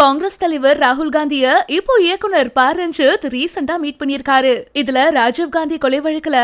காங்கிரஸ் தலைவர் ராகுல் காந்திய இப்போ இயக்குனர் ப. ரஞ்சித் ரீசெண்டா மீட் பண்ணிருக்காரு இதுல ராஜீவ் காந்தி கொலை வழக்குல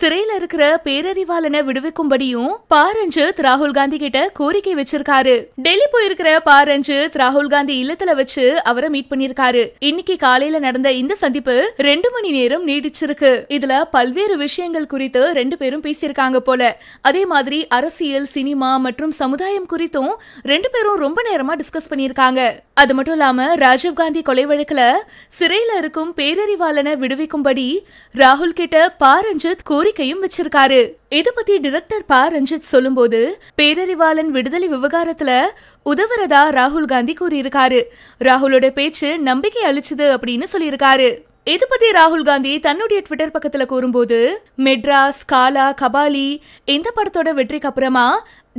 சிறையில இருக்கிற பேரறிவாளனை விடுவிக்கும்படியும் ப. ரஞ்சித் ராகுல் காந்தி கிட்ட கோரிக்கை வச்சிருக்காரு. டெல்லி போயிருக்கிற ப. ரஞ்சித் ராகுல் காந்தி இல்லத்துல வச்சு அவரை மீட் பண்ணிருக்காரு இன்னைக்கு காலையில நடந்த இந்த சந்திப்பு ரெண்டு மணி நேரம் நீடிச்சிருக்கு. இதுல பல்வேறு விஷயங்கள் குறித்து ரெண்டு பேரும் பேசியிருக்காங்க போல. அதே மாதிரி அரசியல் சினிமா மற்றும் சமுதாயம் குறித்தும் ரெண்டு பேரும் ரொம்ப நேரமா டிஸ்கஸ் பண்ணியிருக்காங்க. அது மட்டும் இல்லாம ராஜீவ் காந்தி கொலை வழக்குல சிறையில இருக்கும் பேரறிவாளனை விடுவிக்கும்படி ராகுல் கிட்ட பா. ரஞ்சித் கோரிக்கையும் வச்சிருக்காரு. இத பத்தி டிரெக்டர் பா. ரஞ்சித் சொல்லும்போது பேரறிவாளன் விடுதலை விவகாரத்துல உதவுறதா ராகுல் காந்தி கூறியிருக்காரு. ராகுலோட பேச்சு நம்பிக்கை அளிச்சது அப்படின்னு சொல்லியிருக்காரு. இது பத்தி ராகுல் காந்தி தன்னுடைய ட்விட்டர் பக்கத்துல கூறும்போது மெட்ராஸ் காலா கபாலி இந்த படத்தோட வெற்றிக்கு அப்புறமா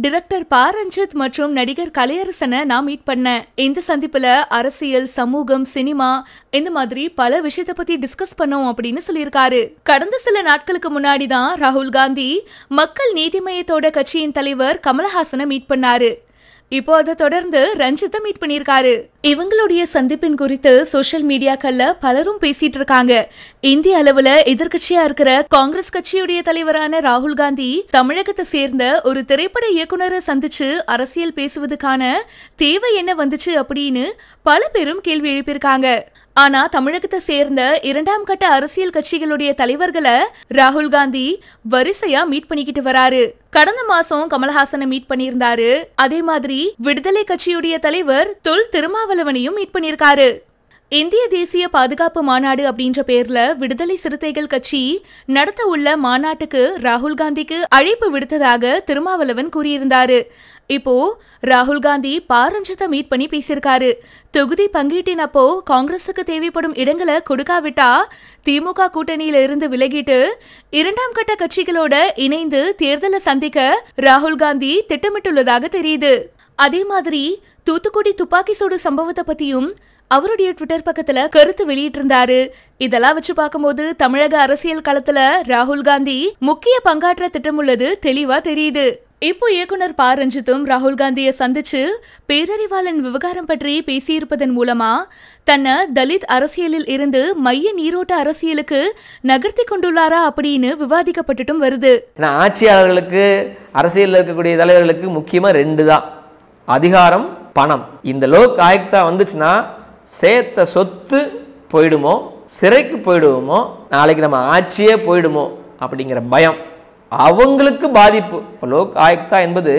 டிரெக்டர் ப ரஞ்சித் மற்றும் நடிகர் கலையரசனை நான் மீட் பண்ணேன் இந்த சந்திப்புல அரசியல் சமூகம் சினிமா இந்த மாதிரி பல விஷயத்த பத்தி டிஸ்கஸ் பண்ணோம் அப்படின்னு சொல்லியிருக்காரு. கடந்த சில நாட்களுக்கு முன்னாடி தான் ராகுல் காந்தி மக்கள் நீதிமயத்தோட கட்சியின் தலைவர் கமலஹாசனை மீட் பண்ணாரு. இப்போ அதை தொடர்ந்து ரஞ்சித்தை மீட் பண்ணியிருக்காரு. இவங்களுடைய சந்திப்பின் குறித்து சோஷியல் மீடியாக்கள்ல பலரும் பேசிட்டு இருக்காங்க. இந்திய அளவுல எதிர்கட்சியா இருக்கிற காங்கிரஸ் கட்சியுடைய தலைவரான ராகுல் காந்தி தமிழகத்தை சேர்ந்த ஒரு திரைப்பட இயக்குனரை சந்திச்சு அரசியல் பேசுவதுக்கான தேவை என்ன வந்துச்சு அப்படின்னு பல பேரும் கேள்வி எழுப்பியிருக்காங்க. ஆனா தமிழகத்தை சேர்ந்த இரண்டாம் கட்ட அரசியல் கட்சிகளுடைய தலைவர்களை ராகுல் காந்தி வரிசையா மீட் பண்ணிக்கிட்டு வராரு. கடந்த மாசம் கமல்ஹாசனை மீட் பண்ணியிருந்தாரு. அதே மாதிரி விடுதலை கட்சியுடைய தலைவர் தொல் திருமாவளவனையும் மீட் பண்ணியிருக்காரு. இந்திய தேசிய பாதுகாப்பு மாநாடு அப்படின்ற பேர்ல விடுதலை சிறுத்தைகள் கட்சி நடத்த உள்ள மாநாட்டுக்கு ராகுல் காந்திக்கு அழைப்பு விடுத்ததாக திருமாவளவன் கூறியிருந்தாரு. இப்போ ராகுல் காந்தி பாரஞ்சத்தை மீட் பண்ணி பேசியிருக்காரு. தொகுதி பங்கீட்டின் அப்போ காங்கிரசுக்கு தேவைப்படும் இடங்களை கொடுக்காவிட்டா திமுக கூட்டணியில இருந்து விலகிட்டு இரண்டாம் கட்ட கட்சிகளோட இணைந்து தேர்தலை சந்திக்க ராகுல் காந்தி திட்டமிட்டுள்ளதாக தெரியுது. அதே மாதிரி தூத்துக்குடி துப்பாக்கி சூடு சம்பவத்தை பத்தியும் அவருடைய ட்விட்டர் பக்கத்துல கருத்து வெளியிட்டிருந்தாரு. இதெல்லாம் வச்சு பார்க்கும்போது தமிழக அரசியல் களத்துல ராகுல் காந்தி முக்கிய பங்காற்ற திட்டம் உள்ளது தெளிவா தெரியுது. இப்போ இயக்குனர் ப. ரஞ்சித்தும் ராகுல் காந்தியை சந்திச்சு பேரறிவாளன் விவகாரம் பற்றி பேசியிருப்பதன் மூலமா தன்னை தலித் அரசியலில் இருந்து மைய நீரோட்ட அரசியலுக்கு நகர்த்தி கொண்டுள்ளாரா அப்படின்னு விவாதிக்கப்பட்டுட்டும் வருது. ஏன்னா ஆட்சியாளர்களுக்கு அரசியலில் இருக்கக்கூடிய தலைவர்களுக்கு முக்கியமாக ரெண்டு தான் அதிகாரம் பணம். இந்த லோக் ஆயுக்தா வந்துச்சுன்னா சேர்த்த சொத்து போயிடுமோ சிறைக்கு போயிடுவோமோ நாளைக்கு நம்ம ஆட்சியே போயிடுமோ அப்படிங்கிற பயம். அவங்களுக்கு பாதிப்பு. இப்போ லோக் ஆயுக்தா என்பது